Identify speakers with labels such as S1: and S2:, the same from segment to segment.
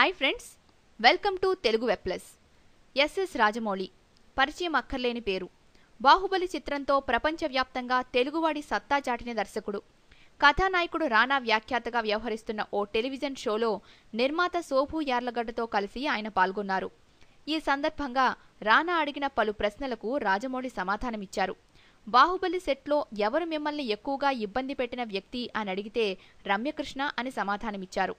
S1: Hi friends welcome to Telugu web plus SS Rajamouli పరిచయం అక్కర్లేని పేరు. బాహుబలి చిత్రంతో ప్రపంచవ్యాప్తంగా తెలుగువాడి సత్తా చాటిన దర్శకుడు. కథానాయకుడు రానా వ్యాఖ్యాతగా వ్యవహరిస్తున్న ఓ టెలివిజన్ షోలో నిర్మాత శోభు యార్లగడ్డతో కలిసి ఆయన పాల్గొన్నారు. ఈ సందర్భంగా రానా అడిగిన పలు ప్రశ్నలకు రాజమౌళి సమాధానమిచ్చారు బాహుబలి సెట్లో ఎవరు మిమ్మల్ని ఎక్కువగా ఇబ్బంది పెట్టిన వ్యక్తి అని అడిగితే రమ్యకృష్ణ అని సమాధానమిచ్చారు.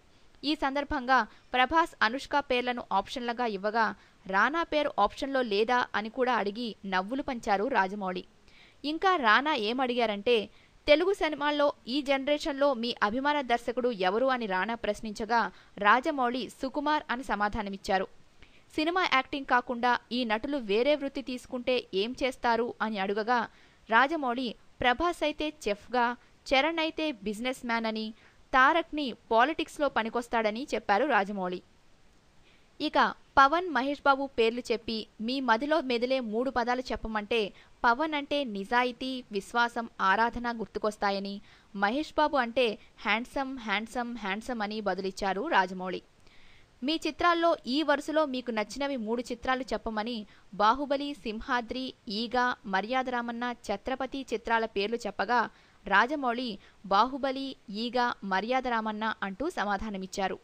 S1: ఈ సందర్భంగా ప్రభాస్ అనుష్క పేర్లను ఆప్షన్లుగా ఇవ్వగా రానా పేరు ఆప్షన్లో లేదా అని కూడా అడిగి నవ్వులు పంచారు రాజమౌళి. ఇంకా రానా ఏమడిగారంటే తెలుగు సినిమాల్లో ఈ జనరేషన్లో మీ అభిమాన దర్శకుడు ఎవరు అని రానా ప్రశ్నించగా రాజమౌళి సుకుమార్ అని సమాధానమిచ్చారు. సినిమా యాక్టింగ్ కాకుండా ఈ నటులు వేరే వృత్తి తీసుకుంటే ఏం చేస్తారు అని అడుగగా రాజమౌళి ప్రభాస్ అయితే చెఫ్గా చరణ్ అయితే బిజినెస్ మ్యాన్ అని తారక్ని పాలిటిక్స్లో పనికొస్తాడని చెప్పారు రాజమౌళి. ఇక పవన్ మహేష్ బాబు పేర్లు చెప్పి మీ మదిలో మెదిలే మూడు పదాలు చెప్పమంటే పవన్ అంటే నిజాయితీ విశ్వాసం ఆరాధన గుర్తుకొస్తాయని మహేష్ బాబు అంటే హ్యాండ్సమ్ హ్యాండ్సమ్ హ్యాండ్సమ్ అని బదులిచ్చారు రాజమౌళి. మీ చిత్రాల్లో ఈ వరుసలో మీకు నచ్చినవి మూడు చిత్రాలు చెప్పమని బాహుబలి సింహాద్రి ఈగ మర్యాదరామన్న ఛత్రపతి చిత్రాల పేర్లు చెప్పగా రాజమౌళి బాహుబలి ఈగ మర్యాదరామన్న అంటూ సమాధానమిచ్చారు.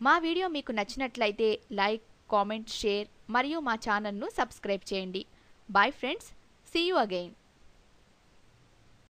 S1: మా వీడియో మీకు నచ్చినట్లయితే లైక్ కామెంట్ షేర్ మరియు మా ఛానల్ను సబ్స్క్రైబ్ చేయండి. Bye friends see you again.